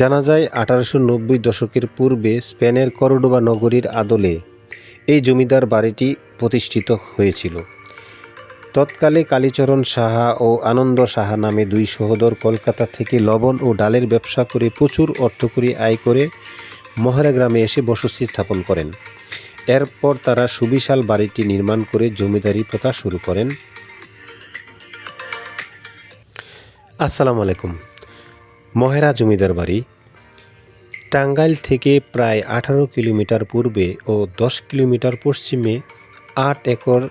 জানা যায় আঠারোশো নব্বই দশকের পূর্বে স্পেনের করডোবা নগরীর আদলে এই জমিদার বাড়িটি প্রতিষ্ঠিত হয়েছিল। তৎকালে কালীচরণ সাহা ও আনন্দ সাহা নামে দুই সহোদর কলকাতা থেকে লবণ ও ডালের ব্যবসা করে প্রচুর অর্থকরী আয় করে মহারা গ্রামে এসে বসতি স্থাপন করেন। এরপর তারা সুবিশাল বাড়িটি নির্মাণ করে জমিদারি প্রথা শুরু করেন। আসসালামু আলাইকুম। মহেরা জমিদার বাড়ি। টাঙ্গাইল থেকে প্রায় আঠারো কিলোমিটার পূর্বে ও দশ কিলোমিটার পশ্চিমে আট একর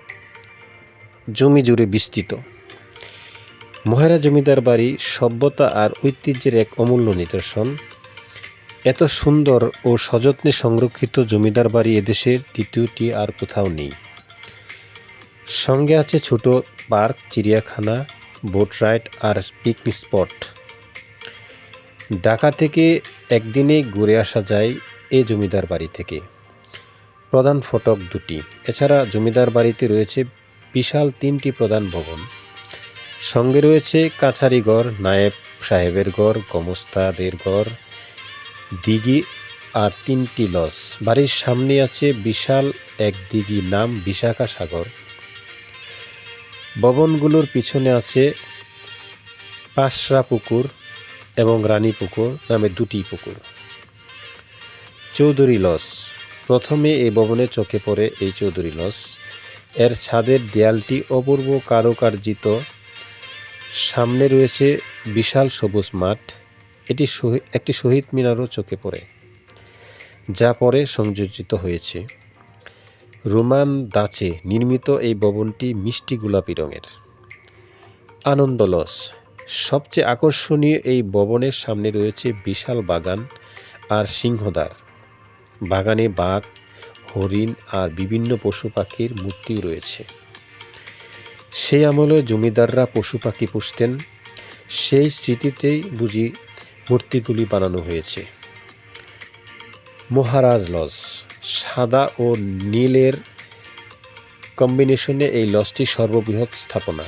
জমি জুড়ে বিস্তৃত। মহেরা জমিদার বাড়ি সভ্যতা আর ঐতিহ্যের এক অমূল্য নিদর্শন। এত সুন্দর ও সযত্নে সংরক্ষিত জমিদার বাড়ি এদেশের দ্বিতীয়টি আর কোথাও নেই। সঙ্গে আছে ছোট পার্ক, চিড়িয়াখানা, বোট রাইড আর পিকনিক স্পট। ঢাকা থেকে একদিনে ঘুরে আসা যায় এ জমিদার বাড়ি থেকে। প্রধান ফটক দুটি। এছাড়া জমিদার বাড়িতে রয়েছে বিশাল তিনটি প্রধান ভবন। সঙ্গে রয়েছে কাছারিঘর নায়েব সাহেবের ঘর, গমস্তাদের ঘর, দিঘি আর তিনটি লস বাড়ির সামনে আছে বিশাল এক দিঘি নাম বিশাখা সাগর। ভবনগুলোর পিছনে আছে পাশরা পুকুর এবং রানী পুকুর নামে দুটি পুকুর। চৌধুরী লস। প্রথমে এই ভবনে চোখে পড়ে এই চৌধুরী লস। এর ছাদের দেয়ালটি অপূর্ব কারুকার্জিত। সামনে রয়েছে বিশাল সবুজ মাঠ। এটি একটি শহীদ মিনারও চোখে পড়ে, যা পরে সংযোজিত হয়েছে। রোমান দাচে নির্মিত এই ভবনটি মিষ্টি গোলাপি রঙের। আনন্দ লস। সবচেয়ে আকর্ষণীয় এই ভবনের সামনে রয়েছে বিশাল বাগান আর সিংহদ্বার। বাগানে বাঘ, হরিণ আর বিভিন্ন পশু পাখির মূর্তিও রয়েছে। সেই আমলে জমিদাররা পশু পাখি পুষতেন। সেই স্মৃতিতেই বুঝি মূর্তিগুলি বানানো হয়েছে। মহারাজ লজ, সাদা ও নীলের কম্বিনেশনে এই লজটি সর্ববৃহৎ স্থাপনা।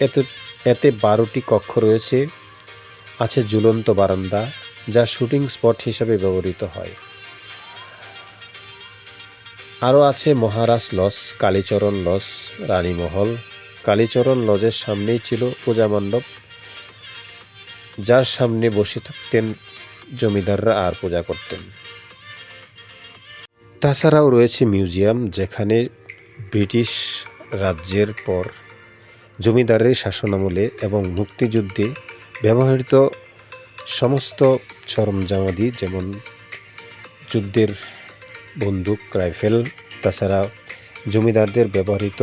এতে এতে বারোটি কক্ষ রয়েছে। আছে ঝুলন্ত বারান্দা, যা শুটিং স্পট হিসাবে ব্যবহৃত হয়। আরও আছে মহারাজ লজ, কালীচরণ লজ, রানীমহল। কালীচরণ লজের সামনেই ছিল পূজা মণ্ডপ, যার সামনে বসে থাকতেন জমিদাররা আর পূজা করতেন। তাছাড়াও রয়েছে মিউজিয়াম, যেখানে ব্রিটিশ রাজ্যের পর জমিদারের শাসনামলে এবং মুক্তিযুদ্ধে ব্যবহৃত সমস্ত সরঞ্জামাদি, যেমন যুদ্ধের বন্দুক, রাইফেল, তাছাড়া জমিদারদের ব্যবহৃত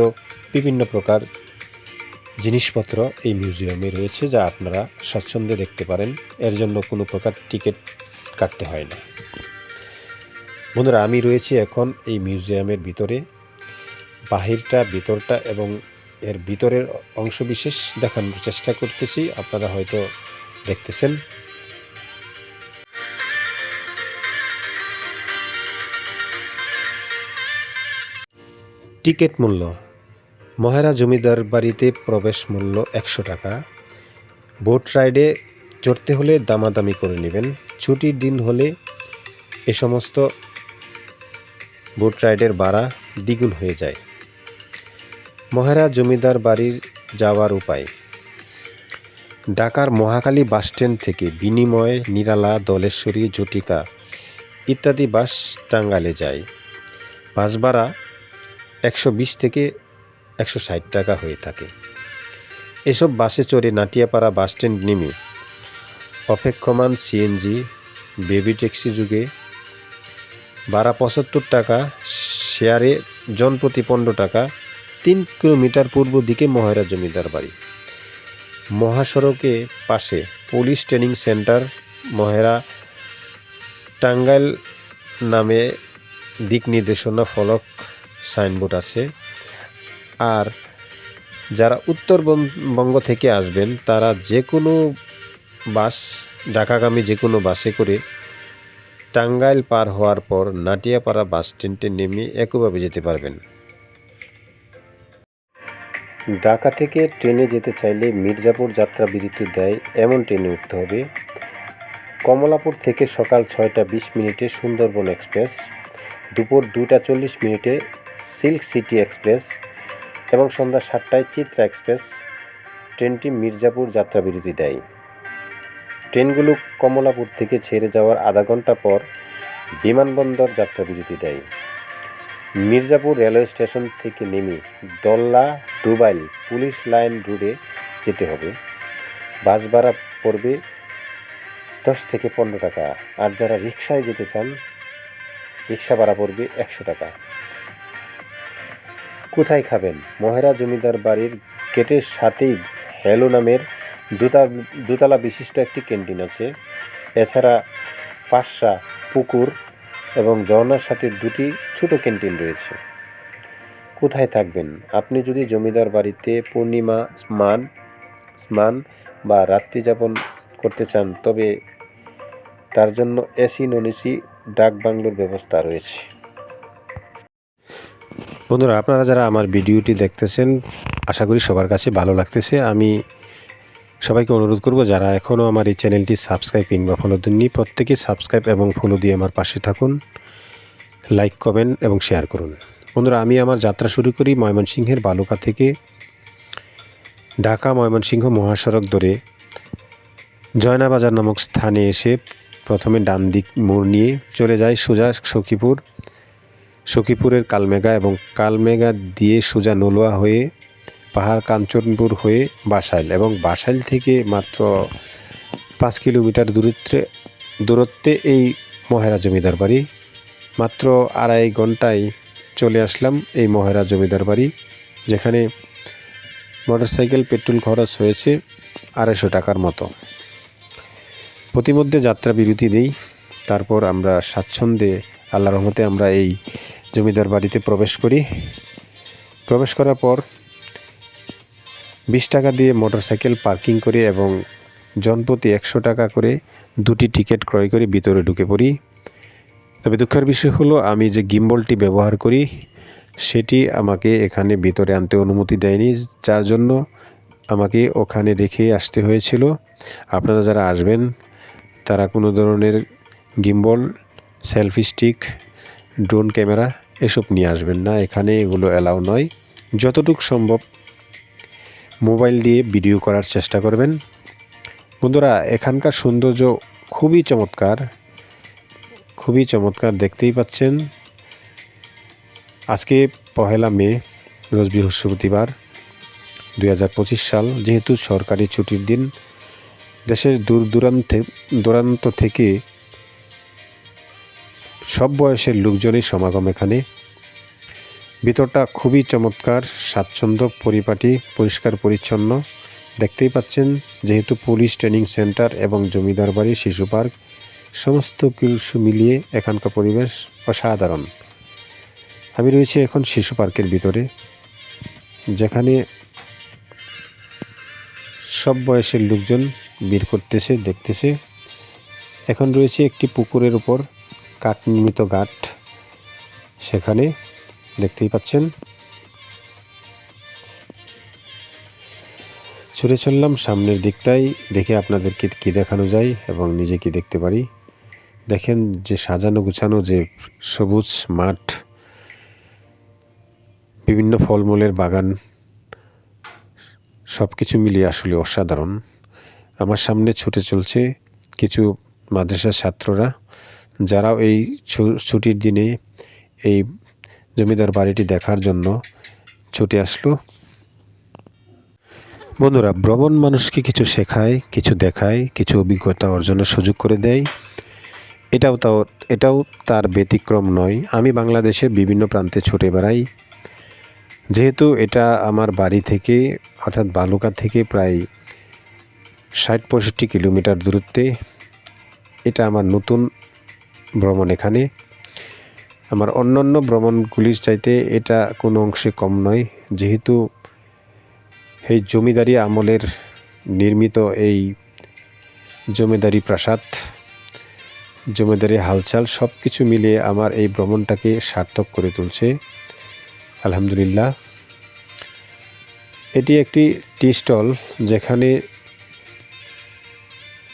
বিভিন্ন প্রকার জিনিসপত্র এই মিউজিয়ামে রয়েছে, যা আপনারা স্বাচ্ছন্দ্যে দেখতে পারেন। এর জন্য কোনো প্রকার টিকিট কাটতে হয় না। বন্ধুরা, আমি রয়েছি এখন এই মিউজিয়ামের ভিতরে। বাহিরটা, ভিতরটা এবং এর ভিতরের অংশবিশেষ দেখানোর চেষ্টা করতেছি। আপনারা হয়তো দেখতেছেন। টিকিট মূল্য। মহেরা জমিদার বাড়িতে প্রবেশ মূল্য একশো টাকা। বোট রাইডে চড়তে হলে দামাদামি করে নেবেন। ছুটির দিন হলে এ সমস্ত বোট রাইডের ভাড়া দ্বিগুণ হয়ে যায়। মহেরা জমিদার বাড়ির যাওয়ার উপায়। ঢাকার মহাখালী বাসস্ট্যান্ড থেকে বিনিময় নিরালা, দলেশ্বরী, জটিকা ইত্যাদি বাস টাঙ্গালে যায়। বাস ভাড়া একশো বিশ থেকে একশো ষাট টাকা হয়ে থাকে। এসব বাসে চড়ে নাটিয়াপাড়া বাসস্ট্যান্ড নেমে অপেক্ষমান সিএনজি, বেবি ট্যাক্সি যুগে ভাড়া পঁচাত্তর টাকা, শেয়ারে জন প্রতি পনেরো টাকা তিন কিলোমিটার পূর্ব দিকে মহেরা জমিদার বাড়ি। মহাসড়কে পাশে police training centre Mohera Tangail নামে দিক নির্দেশনা ফলক সাইনবোর্ড আছে। আর যারা উত্তরবঙ্গ থেকে আসবেন, তারা যে কোনো বাস, ঢাকাগামী যে কোনো বাসে করে টাঙ্গাইল পার হওয়ার পর নাটিয়াপাড়া বাস স্ট্যান্ডে নেমে একইভাবে যেতে পারবেন। ঢাকা থেকে ট্রেনে যেতে চাইলে মির্জাপুর যাত্রা বিরতি দেয়, এমন ট্রেনে উঠতে হবে। কমলাপুর থেকে সকাল ছয়টা বিশ মিনিটে সুন্দরবন এক্সপ্রেস, দুপুর দুটা চল্লিশ মিনিটে সিল্ক সিটি এক্সপ্রেস এবং সন্ধ্যা সাতটায় চিত্রা এক্সপ্রেস ট্রেনটি মির্জাপুর যাত্রা বিরতি দেয়। ট্রেনগুলো কমলাপুর থেকে ছেড়ে যাওয়ার আধা ঘণ্টা পর বিমানবন্দর যাত্রা বিরতি দেয়। মির্জাপুর রেলওয়ে স্টেশন থেকে নেমে দল্লা ডুবাইল পুলিশ লাইন রোডে যেতে হবে। বাস ভাড়া পড়বে দশ থেকে পনেরো টাকা, আর যারা রিক্সায় যেতে চান রিক্সা ভাড়া পড়বে একশো টাকা। কোথায় খাবেন? মহেরা জমিদার বাড়ির গেটের সাথেই হ্যালো নামের দুতা দোতলা বিশিষ্ট একটি ক্যান্টিন আছে। এছাড়া পাঁচশা পুকুর এবং ঝর্ণার সাথে দুটি ছোট ক্যান্টিন রয়েছে। কোথায় থাকবেন? আপনি যদি জমিদার বাড়িতে পূর্ণিমা, স্নান স্নান বা রাত্রি যাপন করতে চান, তবে তার জন্য এসি নন এসি ডাক বাংলোর ব্যবস্থা রয়েছে। বন্ধুরা, আপনারা যারা আমার ভিডিওটি দেখতেছেন, আশা করি সবার কাছে ভালো লাগতেছে। আমি সবাইকে অনুরোধ করব, যারা এখনও আমার এই চ্যানেলটি সাবস্ক্রাইব কিংবা ফলো দেননি, প্রত্যেকে সাবস্ক্রাইব এবং ফলো দিয়ে আমার পাশে থাকুন। লাইক কমেন্ট এবং শেয়ার করুন। বন্ধুরা, আমি আমার যাত্রা শুরু করি ময়মনসিংহের বালুকা থেকে ঢাকা ময়মনসিংহ মহাসড়ক ধরে। জয়নাবাজার নামক স্থানে এসে প্রথমে ডান দিক মোড় নিয়ে চলে যায় সোজা সখীপুর। সখীপুরের কালমেঘা এবং কালমেঘা দিয়ে সোজা নলুয়া হয়ে পাহাড় কাঞ্চনপুর হয়ে বাসাইল এবং বাসাইল থেকে মাত্র পাঁচ কিলোমিটার দূরত্বে দূরত্বে এই মহেরা জমিদার বাড়ি। মাত্র আড়াই ঘন্টায় চলে আসলাম এই মহেরা জমিদার বাড়ি, যেখানে মোটরসাইকেল, পেট্রোল খরচ হয়েছে আড়াইশো টাকার মতো। প্রতিমধ্যে যাত্রা বিরতি দিই তারপর আমরা স্বাচ্ছন্দ্যে আল্লাহ রহমতে আমরা এই জমিদার বাড়িতে প্রবেশ করি। প্রবেশ করার পর বিশ টাকা দিয়ে মোটরসাইকেল পার্কিং করি এবং জনপ্রতি একশো টাকা করে দুটি টিকিট ক্রয় করে ভিতরে ঢুকে পড়ি। তবে দুঃখের বিষয় হলো, আমি যে গিম্বলটি ব্যবহার করি, সেটি আমাকে এখানে ভিতরে আনতে অনুমতি দেয়নি। যার জন্য আমাকে ওখানে রেখে আসতে হয়েছিল। আপনারা যারা আসবেন, তারা কোনো ধরনের gimbal, selfie stick, drone camera এসব নিয়ে আসবেন না। এখানে এগুলো অ্যালাউ নয়। যতটুকু সম্ভব মোবাইল দিয়ে ভিডিও করার চেষ্টা করবেন। বন্ধুরা, এখানকার সৌন্দর্য খুবই চমৎকার খুবই চমৎকার দেখতেই পাচ্ছেন। আজকে পহেলা মে রোজ বৃহস্পতিবার দু হাজার পঁচিশ সাল। যেহেতু সরকারি ছুটির দিন, দেশের দূর দূরান্তে, দূরান্ত থেকে সব বয়সের লোকজনই সমাগম এখানে। ভিতরটা খুবই চমৎকার, স্বাচ্ছন্দ্য, পরিপাটি, পরিষ্কার, পরিচ্ছন্ন। দেখতেই পাচ্ছেন, যেহেতু পুলিশ ট্রেনিং সেন্টার এবং জমিদার বাড়ি, শিশু পার্ক, সমস্ত কিছু মিলিয়ে এখানকার পরিবেশ অসাধারণ। আমি রয়েছি এখন শিশু পার্কের ভিতরে, যেখানে সব বয়সের লোকজন ভিড় করতেছে, দেখতেছে। এখন রয়েছে একটি পুকুরের উপর কাঠ নির্মিত ঘাট। সেখানে দেখতেই পাচ্ছেন। ছুটে চললাম সামনের দিকটাই, দেখে আপনাদেরকে কী দেখানো যায় এবং নিজে কি দেখতে পারি। দেখেন যে সাজানো গুছানো যে সবুজ মাঠ, বিভিন্ন ফলমূলের বাগান সব কিছু মিলিয়ে আসলে অসাধারণ। আমার সামনে ছুটে চলছে কিছু মাদ্রাসার ছাত্ররা, যারাও এই ছুটির দিনে এই জমিদার বাড়িটি দেখার জন্য ছুটে আসলো। বন্ধুরা, ভ্রমণ মানুষকে কিছু শেখায়, কিছু দেখায়, কিছু অভিজ্ঞতা অর্জনের সুযোগ করে দেয়। এটাও তাও, এটাও তার ব্যতিক্রম নয়। আমি বাংলাদেশের বিভিন্ন প্রান্তে ছুটে বেড়াই। যেহেতু এটা আমার বাড়ি থেকে, অর্থাৎ বালুকা থেকে প্রায় ষাট পঁয়ষট্টি কিলোমিটার দূরত্বে, এটা আমার নতুন ভ্রমণ এখানে। আমার অন্যান্য ভ্রমণগুলির চাইতে এটা কোনো অংশে কম নয়। যেহেতু এই জমিদারি আমলের নির্মিত এই জমিদারি প্রাসাদ, জমিদারি হালচাল সব কিছু মিলিয়ে আমার এই ভ্রমণটাকে সার্থক করে তুলছে। আলহামদুলিল্লাহ। এটি একটি টি স্টল যেখানে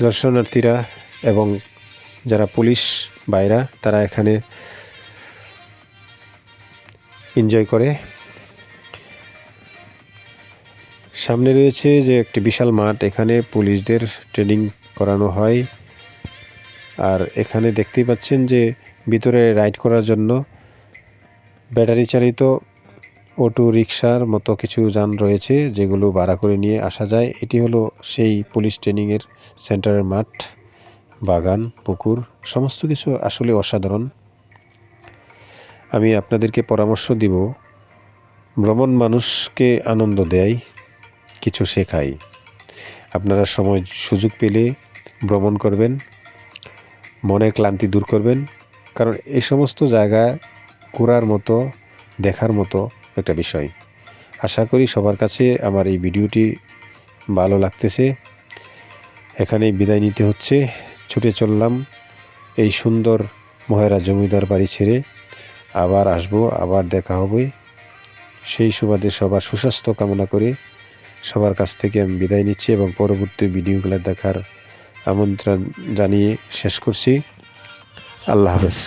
দর্শনার্থীরা এবং যারা পুলিশ বাইরা, তারা এখানে এনজয় করে। সামনে রয়েছে যে একটি বিশাল মাঠ, এখানে পুলিশদের ট্রেনিং করানো হয়। আর এখানে দেখতেই পাচ্ছেন যে ভিতরে রাইড করার জন্য ব্যাটারি চালিত অটো রিক্সার মতো কিছু যান রয়েছে, যেগুলো ভাড়া করে নিয়ে আসা যায়। এটি হলো সেই পুলিশ ট্রেনিংয়ের সেন্টারের মাঠ, বাগান, পুকুর, সমস্ত কিছু আসলে অসাধারণ। আমি আপনাদেরকে পরামর্শ দিব, ভ্রমণ মানুষকে আনন্দ দেয়, কিছু শেখায়। আপনারা সময় সুযোগ পেলে ভ্রমণ করবেন মনের ক্লান্তি দূর করবেন, কারণ এই সমস্ত জায়গা ঘোরার মতো, দেখার মতো একটা বিষয়। আশা করি সবার কাছে আমার এই ভিডিওটি ভালো লাগতেছে। এখানেই বিদায় নিতে হচ্ছে। ছুটে চললাম এই সুন্দর মহেরা জমিদার বাড়ি ছেড়ে। আবার আসব, আবার দেখা হবে সেই সুবাদে সবার সুস্বাস্থ্য কামনা করে সবার কাছ থেকে আমি বিদায় নিচ্ছি এবং পরবর্তী ভিডিওগুলো দেখার আমন্ত্রণ জানিয়ে শেষ করছি। আল্লাহ হাফেজ।